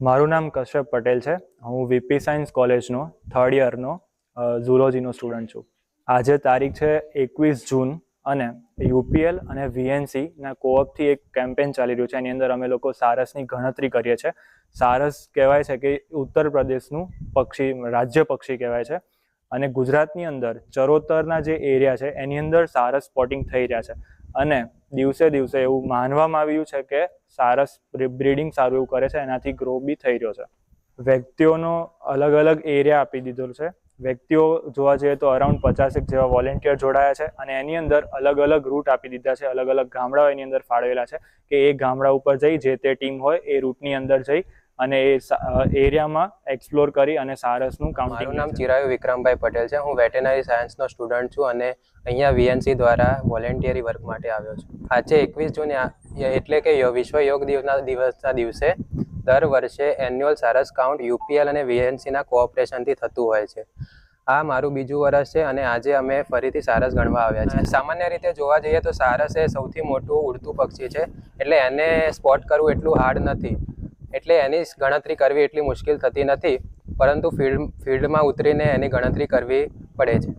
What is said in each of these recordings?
મારું નામ કશ્યપ પટેલ છે. હું વીપી સાયન્સ કોલેજનો થર્ડ યરનો ઝુલોજીનો સ્ટુડન્ટ છું. આજે તારીખ છે એકવીસ જૂન અને યુપીએલ અને વીએનસીના કોઓપથી એક કેમ્પેન ચાલી રહ્યું છે. એની અંદર અમે લોકો સારસની ગણતરી કરીએ છીએ. સારસ કહેવાય છે કે ઉત્તર પ્રદેશનું પક્ષી, રાજ્ય પક્ષી કહેવાય છે. અને ગુજરાતની અંદર ચરોતરના જે એરિયા છે, એની અંદર સારસ સ્પોટિંગ થઈ રહ્યા છે. અને દિવસે દિવસે એવું માનવામાં આવ્યું છે કે સારસ બ્રીડિંગ સારું એવું કરે છે એનાથી ગ્રો બી થઈ રહ્યો છે. વ્યક્તિઓનો અલગ અલગ એરિયા આપી દીધો છે. વ્યક્તિઓ જોવા જઈએ તો અરાઉન્ડ પચાસેક જેવા વોલેન્ટિયર જોડાયા છે અને એની અંદર અલગ અલગ રૂટ આપી દીધા છે અલગ અલગ ગામડાઓ એની અંદર ફાળવેલા છે કે એ ગામડા ઉપર જઈ જે તે ટીમ હોય એ રૂટની અંદર જઈ અને એ એરિયામાં એક્સપ્લોર કરી અને સારસનું મારું નામ ચિરાયુ વિક્રમભાઈ પટેલ છે. હું વેટેનરી સાયન્સનો સ્ટુડન્ટ છું અને અહીંયા વીએનસી દ્વારા વોલેન્ટિયરી વર્ક માટે આવ્યો છું. આજે એકવીસ જૂન એટલે કે વિશ્વ યોગ દિવસના દિવસના દિવસે દર વર્ષે એન્યુઅલ સારસ કાઉન્ટ યુપીએલ અને વીએનસીના કોઓપરેશનથી થતું હોય છે. આ મારું બીજું વર્ષ છે અને આજે અમે ફરીથી સારસ ગણવા આવ્યા છે સામાન્ય રીતે જોવા જઈએ તો સારસ એ સૌથી મોટું ઉડતું પક્ષી છે. એટલે એને સ્પોટ કરવું એટલું હાર્ડ નથી. એટલે એની ગણતરી કરવી એટલી મુશ્કેલ થતી નથી. પરંતુ ફિલ્ડ ફિલ્ડમાં ઉતરીને એની ગણતરી કરવી પડે છે.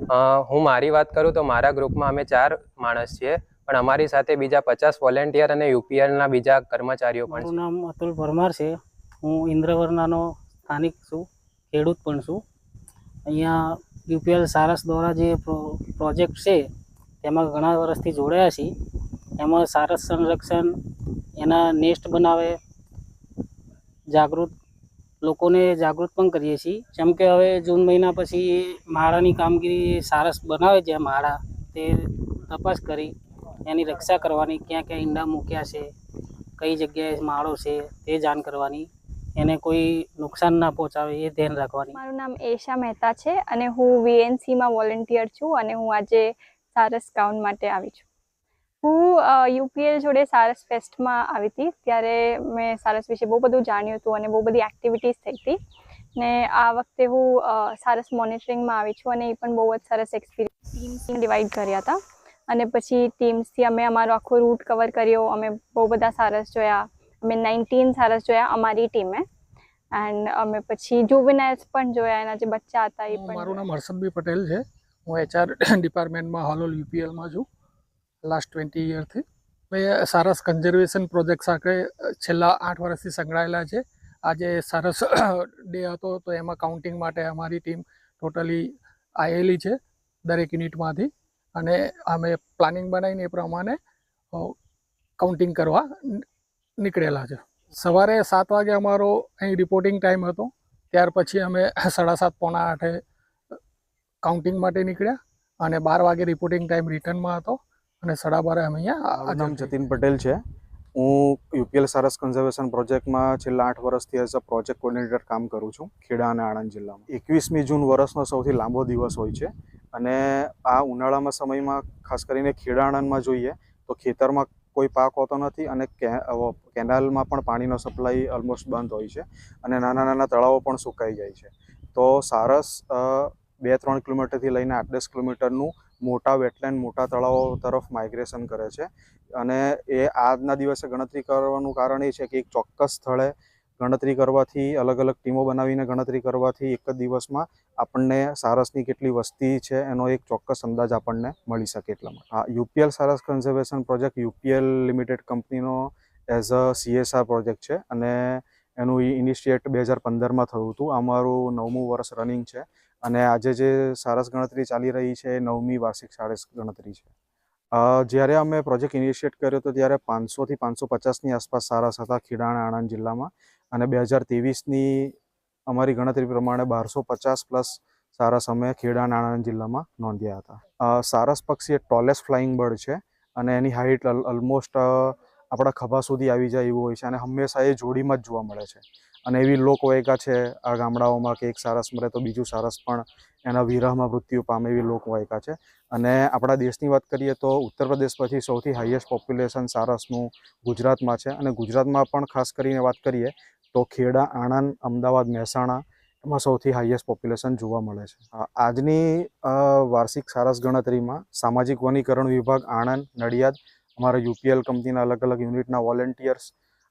હું મારી વાત કરું તો મારા ગ્રુપમાં અમે ચાર માણસ છીએ. પણ અમારી સાથે બીજા પચાસ વોલેન્ટિયર અને યુપીએલના બીજા કર્મચારીઓ પણ મારું નામ અતુલ પરમાર છે. હું ઇન્દ્રવર્ણાનો સ્થાનિક છું, ખેડૂત પણ છું. અહીંયા યુપીએલ સારસ દ્વારા જે પ્રો- પ્રોજેક્ટ છે, તેમાં ઘણા વર્ષથી જોડાયા છીએ. એમાં સારસ સંરક્ષણ, એના નેસ્ટ બનાવે, જાગૃત, લોકોને જાગૃત પણ કરીએ છીએ. જેમ કે હવે જૂન મહિના પછી માળાની કામગીરી સારસ બનાવે છે, માળા, તે તપાસ કરી એની રક્ષા કરવાની, ક્યાં ક્યાં ઈંડા મૂક્યા છે, કઈ જગ્યાએ માળો છે, તે જાણ કરવાની, એને કોઈ નુકસાન ના પહોંચાવે એ ધ્યાન રાખવાની. મારું નામ એશા મહેતા છે અને હું વીએનસીમાં વોલેન્ટિયર છું અને હું આજે સારસ કાઉન માટે આવી છું. હું યુપીએલ જોડે સારસ ફેસ્ટમાં આવી હતી, ત્યારે મેં સારસ વિશે બહુ બધું જાણ્યું હતું અને બહુ બધી એક્ટિવિટીઝ થઈ હતી. ને આ વખતે હું સારસ મોનિટરિંગમાં આવી છું અને એ પણ બહુ જ સરસ એક્સપિરિયન્સ ટીમ ડિવાઈડ કર્યા હતા. અને પછી ટીમ્સથી અમે અમારો આખો રૂટ કવર કર્યો. અમે બહુ બધા સારસ જોયા. અમે નાઇન્ટીન સારસ જોયા અમારી ટીમે એન્ડ અમે પછી જુવેનાઇલ્સ પણ જોયા. એના જે બચ્ચા હતા એ પણ મારું નામ હર્ષદભાઈ પટેલ છે. હું એચઆર ડિપાર્ટમેન્ટમાં હાલોલ યુપીએલમાં છું. લાસ્ટ ટ્વેન્ટી યરથી મેં સારસ કન્ઝર્વેશન પ્રોજેક્ટ સાથે છેલ્લા આઠ વર્ષથી સંકળાયેલા છે. આજે સરસ ડે હતો તો એમાં કાઉન્ટિંગ માટે અમારી ટીમ ટોટલી આવેલી છે દરેક યુનિટમાંથી અને અમે પ્લાનિંગ બનાવીને એ પ્રમાણે કાઉન્ટિંગ કરવા નીકળેલા છે. સવારે સાત વાગે અમારો અહીં રિપોર્ટિંગ ટાઈમ હતો. ત્યાર પછી અમે સાડા સાત પોણા આઠે કાઉન્ટિંગ માટે નીકળ્યા અને બાર વાગે રિપોર્ટિંગ ટાઈમ રિટર્નમાં હતો અને સાડા બારે અમે અહીંયા નામ જતીન પટેલ છે. હું યુપીએલ સારસ કન્ઝર્વેશન પ્રોજેક્ટમાં છેલ્લા આઠ વર્ષથી એઝ અ પ્રોજેક્ટ કોર્ડિનેટર કામ કરું છું ખેડા અને આણંદ જિલ્લામાં. એકવીસમી જૂન વર્ષનો સૌથી લાંબો દિવસ હોય છે. અને આ ઉનાળામાં સમયમાં ખાસ કરીને ખેડાણનમાં જોઈએ તો ખેતરમાં કોઈ પાક હોતો નથી અને કેનાલમાં પણ પાણીનો સપ્લાય ઓલમોસ્ટ બંધ હોય છે અને નાના નાના તળાવો પણ સુકાઈ જાય છે. તો સારસ બે ત્રણ કિલોમીટરથી લઈને આઠ દસ કિલોમીટરનું મોટા વેટલેન્ડ મોટા તળાવો તરફ માઇગ્રેશન કરે છે. અને એ આજના દિવસે ગણતરી કરવાનું કારણ એ છે કે એક ચોક્કસ સ્થળે ગણતરી કરવાથી, અલગ અલગ ટીમો બનાવીને ગણતરી કરવાથી એક જ દિવસમાં આપણને સારસની કેટલી વસ્તી છે એનો એક ચોક્કસ અંદાજ આપણને મળી શકે એટલા માટે. હા, યુપીએલ સારસ કન્ઝર્વેશન પ્રોજેક્ટ યુપીએલ લિમિટેડ કંપનીનો એઝ અ સીએસઆર પ્રોજેક્ટ છે અને એનું ઇનિશિએટ બે હજાર પંદરમાં થયું હતું. અમારું નવમું વર્ષ રનિંગ છે અને આજે જે સારસ ગણતરી ચાલી રહી છે એ નવમી વાર્ષિક સારસ ગણતરી છે. જ્યારે અમે પ્રોજેક્ટ ઇનિશિએટ કર્યો હતો ત્યારે પાંચસોથી પાંચસો પચાસની આસપાસ સારસ હતા ખેડા આણંદ જિલ્લામાં. અને બે હજાર ત્રેવીસની અમારી ગણતરી પ્રમાણે બારસો પચાસ પ્લસ સારસ અમે ખેડા અને જિલ્લામાં નોંધ્યા હતા. સારસ પક્ષી એ ટોલેસ્ટ ફ્લાઇંગ બર્ડ છે અને એની હાઇટ ઓલમોસ્ટ આપણા ખભા સુધી આવી જાય એવું હોય છે અને હંમેશા એ જોડીમાં જ જોવા મળે છે. અને એવી લોકવાયકા છે આ ગામડાઓમાં કે એક સારસ મરે તો બીજું સારસ પણ એના વિરહમાં મૃત્યુ પામે એવી લોકવાયકા છે. અને આપણા દેશની વાત કરીએ તો ઉત્તર પ્રદેશ પછી સૌથી હાઈએસ્ટ પોપ્યુલેશન સારસનું ગુજરાતમાં છે અને ગુજરાતમાં પણ ખાસ કરીને વાત કરીએ તો ખેડા આણંદ, અમદાવાદ, મહેસાણા એમાં સૌથી હાઈએસ્ટ પોપ્યુલેશન જોવા મળે છે. આજની વાર્ષિક સારસ ગણતરીમાં સામાજિક વનીકરણ વિભાગ, આણંદ, નડિયાદ, અમારા યુપીએલ કંપનીના અલગ અલગ યુનિટના વોલેન્ટિયર્સ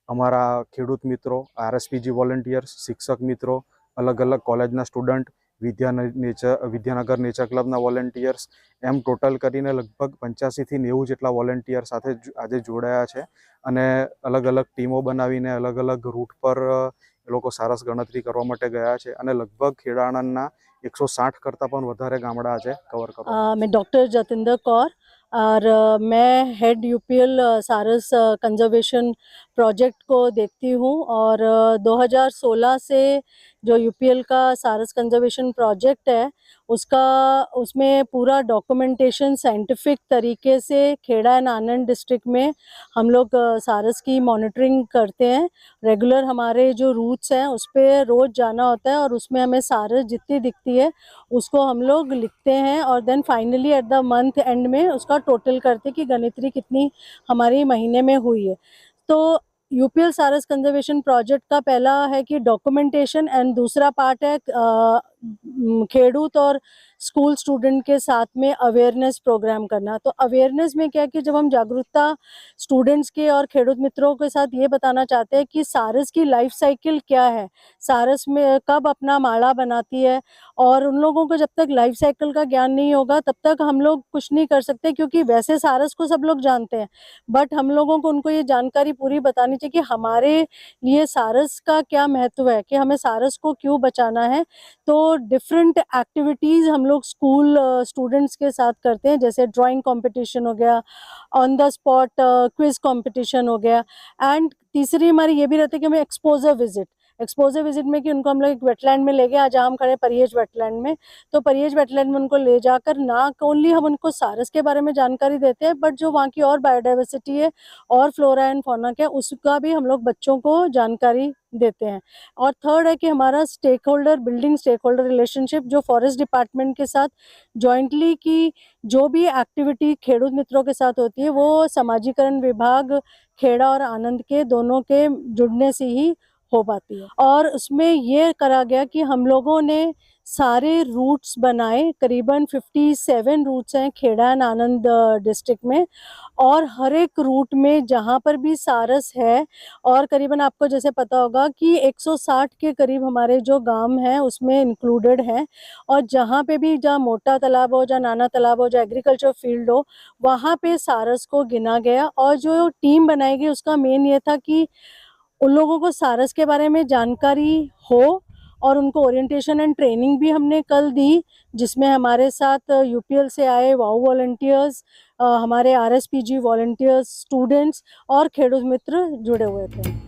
અમારા ખેડૂત મિત્રો, આરએસપીજી વોલેન્ટિયર્સ શિક્ષક મિત્રો અલગ અલગ કોલેજના student Vidya nature Vidyanagar nature ક્લબના volunteers એમ ટોટલ કરીને લગભગ પંચ્યાસીથી નેવું જેટલા વોલેન્ટિયર સાથે જ- આજે જોડાયા છે અને અલગ અલગ ટીમો બનાવીને અલગ અલગ રૂટ પર અ, એ લોકો સારસ ગણતરી કરવા માટે ગયા છે અને લગભગ ખેડા આણંદના એકસો સાઠ કરતાં પણ વધારે ગામડા આજે કવર કરવા अ, मैं डॉक्टर जतिंदर कौर और अ, मैं head UPL Sarus conservation project को देखती हूँ और अ, 2016 से जो यूपीएल का सारस कंजर्वेशन प्रोजेक्ट है, उसका, उसमें पूरा डॉक्यूमेंटेशन साइंटिफिक तरीके से खेड़ा एंड आनंद डिस्ट्रिक्ट में हम लोग सारस की मॉनिटरिंग करते हैं। रेगुलर हमारे जो रूट्स हैं, उस पर रोज़ जाना होता है और उसमें हमें सारस जितनी दिखती है, उसको हम लोग लिखते हैं और then finally at the month end में उसका टोटल करते कि गणित्री कितनी हमारी महीने में हुई है। तो यूपीएल सारस कंजर्वेशन प्रोजेक्ट का पहला है कि डॉक्यूमेंटेशन एंड दूसरा पार्ट है अ, म, खेडूत और स्कूल स्टूडेंट के साथ में अवेयरनेस प्रोग्राम करना। तो अवेयरनेस में क्या कि जब हम जागरूकता स्टूडेंट्स के और खेडूत मित्रों के साथ ये बताना चाहते हैं कि सारस की लाइफ साइकिल क्या है? सारस में कब अपना माड़ा बनाती है? और उन लोगों को जब तक लाइफ साइकिल का ज्ञान नहीं होगा, तब तक हम लोग कुछ नहीं कर सकते, क्योंकि वैसे सारस को सब लोग जानते हैं। बट हम लोगों को उनको ये जानकारी पूरी बतानी चाहिए कि हमारे लिए सारस का क्या महत्व है? कि हमें सारस को क्यों बचाना है? तो डिफरेंट एक्टिविटीज़ हम लोग स्कूल स्टूडेंट्स के साथ करते हैं, जैसे ड्राइंग कंपटीशन हो गया on the spot quiz competition हो गया एंड तीसरी हमारी ये भी रहती है कि हमें एक्सपोजर विज़िट एक्सपोजर विज़िट में कि उनको हम लोग एक वेटलैंड में ले गए, आज हम खड़े परियेज वेटलैंड में। तो परियेज वेटलैंड में उनको ले जाकर ना ओनली हम उनको सारस के बारे में जानकारी देते हैं बट जो वहाँ की और बायोडाइवर्सिटी है, और फ्लोरा एंड फौना क्या उसका भी हम लोग बच्चों को जानकारी देते हैं। और थर्ड है कि हमारा stakeholder building stakeholder relationship जो फॉरेस्ट डिपार्टमेंट के साथ जॉइंटली की जो भी एक्टिविटी खेडूत मित्रों के साथ होती है, वो समाजीकरण विभाग, खेड़ा और आनंद के दोनों के जुड़ने से ही हो पाती है। और उसमें यह करा गया कि हम लोगों ने सारे रूट्स बनाए, करीबन 57 रूट्स हैं खेड़ा एंड आनंद डिस्ट्रिक्ट में। और हर एक रूट में जहाँ पर भी सारस है, और करीबन आपको जैसे पता होगा कि 160 के करीब हमारे जो गाँव हैं, उसमें इंक्लूडेड हैं। और जहाँ पे भी जहाँ मोटा तालाब हो, जहाँ नाना तालाब हो, जहाँ एग्रीकल्चर फ़ील्ड हो, वहाँ पे सारस को गिना गया। और जो टीम बनाई गई, उसका मेन ये था कि उन लोगों को सारस के बारे में जानकारी हो और उनको ओरिएंटेशन एंड ट्रेनिंग भी हमने कल दी, जिसमें हमारे साथ यूपीएल से आए वाओ वॉल्टियर्स हमारे आरएसपीजी वॉल्टियर्स स्टूडेंट्स और खेड मित्र जुड़े हुए थे।